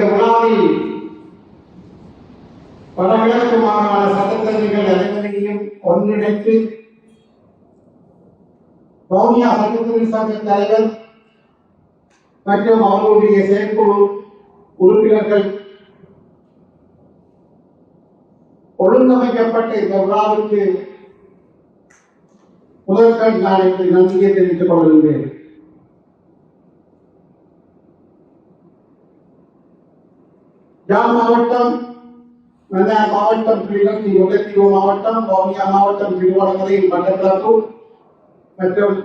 இந்த விழாவில் வடகிழக்கு மாகாண சட்டத்தரணிகள் அனைவரையும் ஒன்றிணைத்து வவுனியா சட்டத்துறை சங்க தலைவர் மற்றும் அவர்களுடைய செயற்குழு உறுப்பினர்கள் ஒழுங்கமைக்கப்பட்ட இந்த விழாவுக்கு முதற்கண் நான் நன்றியை தெரிவித்துக் கொள்கின்றேன். யாழ் மாவட்டம்? மன்னார் மாவட்டம் கிளிநொச்சி முல்லைத்தீவு மாவட்டம் வவுனியா மாவட்டம் திருவண்ணாமலை மட்டக்களப்பு மற்றும்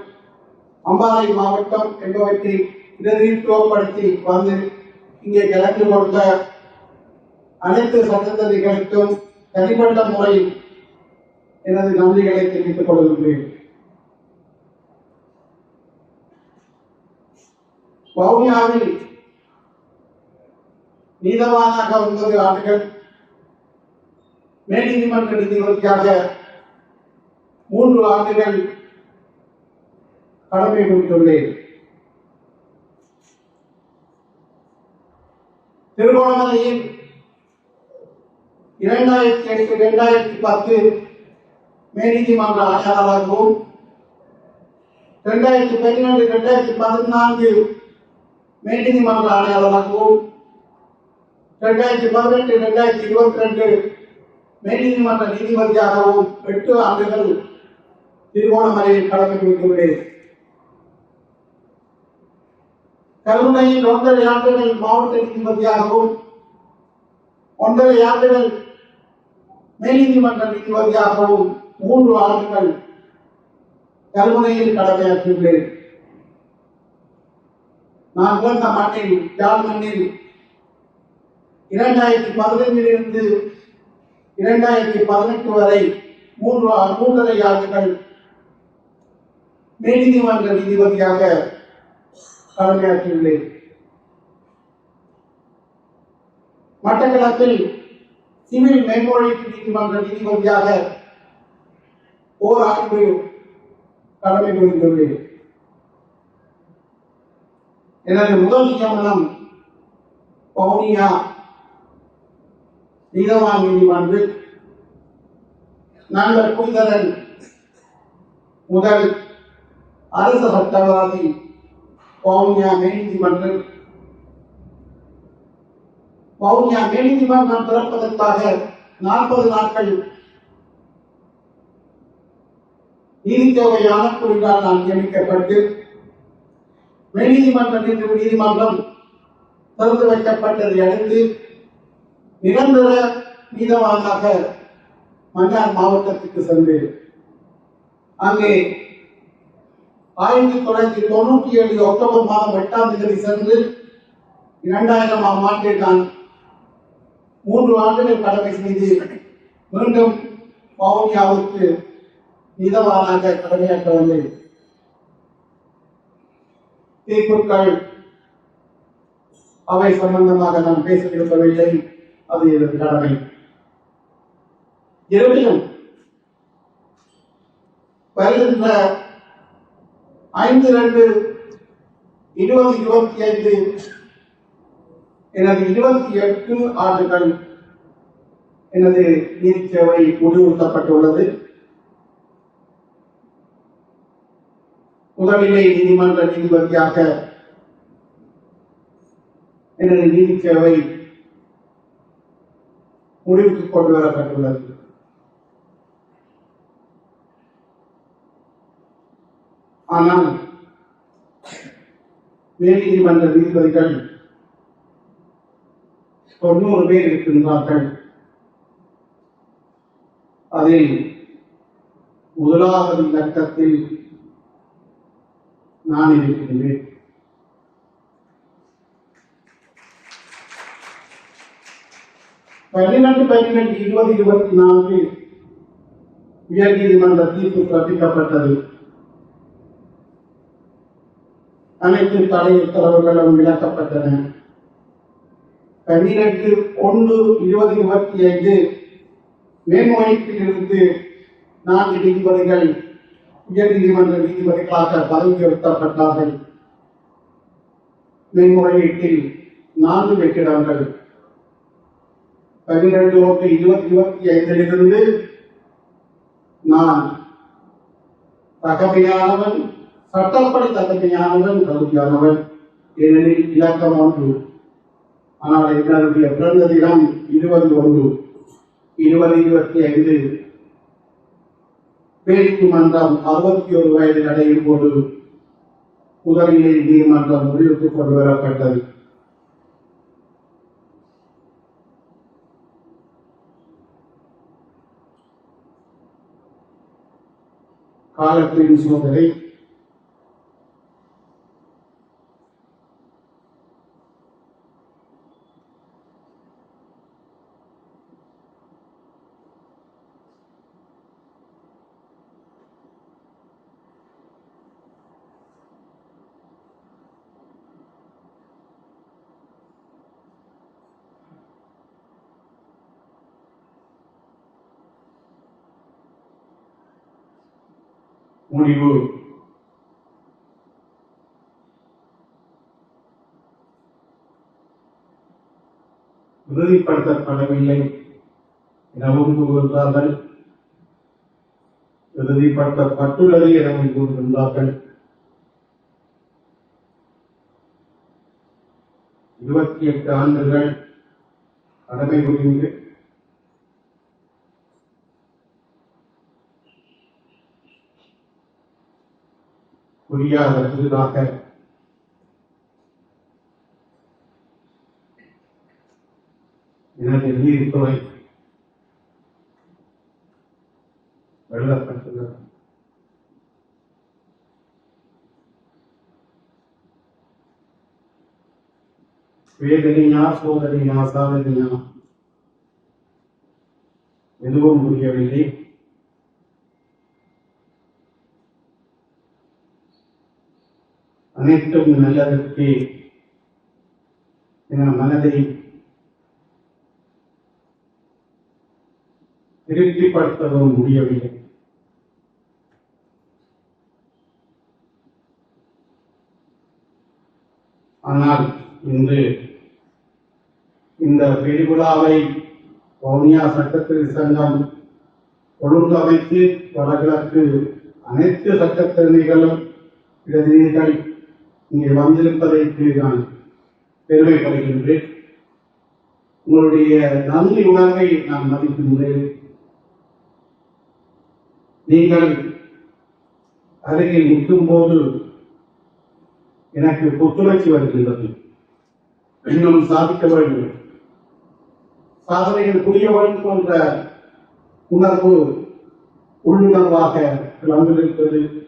அம்பாறை மாவட்டம் என்பவற்றை பிரதிநிதித்துவப்படுத்தி வந்து இங்கே கலந்து கொண்ட அனைத்து சட்டத்தறிகளுக்கும் தனிப்பட்ட முறையில் எனது நன்றிகளை தெரிவித்துக் கொள்கின்றேன். வவுனியாவில் நீதவானாக ஒன்பது ஆண்டுகள் மேல்நீதிமன்ற நீதிபதிக்காக மூன்று ஆண்டுகள் கடமை புரிந்துள்ளேன். திருகோணமலையில் இரண்டாயிரத்தி எட்டு இரண்டாயிரத்தி பத்து மேல்நீதிமன்ற ஆணையாளராகவும் இரண்டாயிரத்தி பதினெட்டு இரண்டாயிரத்தி பதினான்கு மேல்நீதிமன்ற ஆணையாளராகவும் ரெண்டாயிரத்தி பதினெட்டு ரெண்டாயிரத்தி இருபத்தி ரெண்டு மேல்நீதிமன்ற நீதிபதியாகவும் எட்டு ஆண்டுகள் திருகோணமலையில் கடமை கொடுத்துள்ளேன். கருணையில் ஒன்றரை ஆண்டுகள் மாவட்ட நீதிபதியாகவும் ஒன்றரை ஆண்டுகள் மேல்நீதிமன்ற நீதிபதியாகவும் மூன்று ஆண்டுகள் கல்முனையில் கடமையாற்றியுள்ளேன் நான் பிறந்த மண்ணில் யாழ் மண்ணில் இரண்டாயிரத்தி பதினைஞ்சிலிருந்து இரண்டாயிரத்தி பதினெட்டு வரை மூன்று மூன்றரை ஆண்டுகள் மேல்நீதிமன்ற நீதிபதியாக கடமையாற்றியுள்ளேன். மட்டக்களப்பில் சிவில் மேல்முறையீட்டு நீதிமன்ற நீதிபதியாக ஓர் ஆண்டு கடமை புரிந்துள்ளேன். எனது முதல் நியமனம் வவுனியா நீதவான் நீதிமன்றில் நண்பர் குந்தரன் முதல் அரச சட்டவாதி வவுனியா மேநீதிமன்றம் பவுனியா மேநீதிமன்றம் திறப்பதற்காக நாற்பது நாட்கள் நீதித்தொகை ஆணைக்குழுவினால் நான் நியமிக்கப்பட்டு மேநீதிமன்றம் நீதி- நீதிமன்றம் திறந்து வைக்கப்பட்டதை அடுத்து நிரந்தர நீதவானாக மன்னார் மாவட்டத்துக்கு சென்றேன். அங்கே ஆயிரத்தி தொள்ளாயிரத்தி தொண்ணூற்றி ஏழு அக்டோபர் மாதம் எட்டாம் தேதி சென்று இரண்டாயிரமாம் ஆண்டில் நான் மூன்று ஆண்டுகள் கடமை செய்து மீண்டும் வவுனியாவுக்கு நீதவானாக கடமையாற்ற வந்தேன். தீர்ப்புகள் அவை சம்பந்தமாக நான் பேச விரும்பவில்லை அது எனது கடமை. இருப்பினும் வருகின்ற ஐந்து ரெண்டு இருபது இருபத்தி ஐந்து எனது இருபத்தி எட்டு ஆண்டுகள் எனது நீதி சேவை முடிவுறுத்தப்பட்டுள்ளது. முதல்நிலை நீதிமன்ற நீதிபதியாக எனது நீதி சேவை முடிவுக்கு கொண்டு வரப்பட்டுள்ளது ஆனால் மேல்நீதிமன்ற நீதிபதிகள் தொண்ணூறு பேர் இருக்கின்றார்கள். அதில் முதலாவது இலக்கத்தில் நான் இருக்கின்றேன் பதினெட்டு பதினெட்டு இருபது இருபத்தி நான்கு உயர்நீதிமன்ற தீர்ப்பு பிறப்பிக்கப்பட்டது அனைத்து தடை உத்தரவுகளும் விளக்கப்பட்டன பதினெட்டு ஒன்று இருபது இருபத்தி ஐந்து மேன்முறையீட்டிலிருந்து நான்கு நீதிபதிகள் உயர்நீதிமன்ற நீதிபதிகளாக பதவி உயர்த்தப்பட்டார்கள் மேன்முறையீட்டில் நான்கு வெற்றிடங்கள் பன்னிரண்டு இருபத்தி இருபத்தி ஐந்திலிருந்து நான் தகமையானவன் சட்டப்படி தகமையானவன் தகுதியானவன். ஏனெனில் இலக்கம் ஒன்று. ஆனால் என்னுடைய பிறந்த தினம் இருபது ஒன்று. இருபது இருபத்தி ஐந்து. பேச்சு மன்றம் அறுபத்தி ஒரு வயது அடையும் போது முதலிலே நீதிமன்றம் முடிவுக்கு கொண்டு வரப்பட்டது. காலத்தின் சோதனை முடிவு. உறுதிப்படுத்தப்படவில்லை. எனவும் கூறுகின்றார்கள் உறுதிப்படுத்தப்பட்டுள்ளது எனவும் கூறுகின்றார்கள். இருபத்தி எட்டு ஆண்டுகள் கடமை புரிந்து புரியாத புதிதாக எனது துணை எழுதப்பட்டுள்ளது வேதனையா சோதனையா சாதனையா? எதுவும் முடியவில்லை. அனைத்தும் நல்லதற்கு என மனதை திருப்திப்படுத்தவும் முடியவில்லை. ஆனால் இன்று இந்த பெருவிழாவை வவுனியா சட்டத்திரு சங்கம் ஒழுங்கமைத்து வடகிழக்கு அனைத்து சட்டத்திறமைகளும் பிரதிநிதிகள் இங்கே வந்திருப்பதற்கு நான் பெருமைப்படுகின்றேன். உங்களுடைய நன்றி உணர்வை நான் மதிக்கின்றேன். நீங்கள் அருகில் நிற்கும் போது எனக்கு புத்துணர்ச்சி வருகின்றது. இன்னும் சாதிக்க வேண்டும். சாதனைகள் புரிய வேண்டும் என்ற உணர்வு உள்ளுணர்வாக வந்திருக்கிறது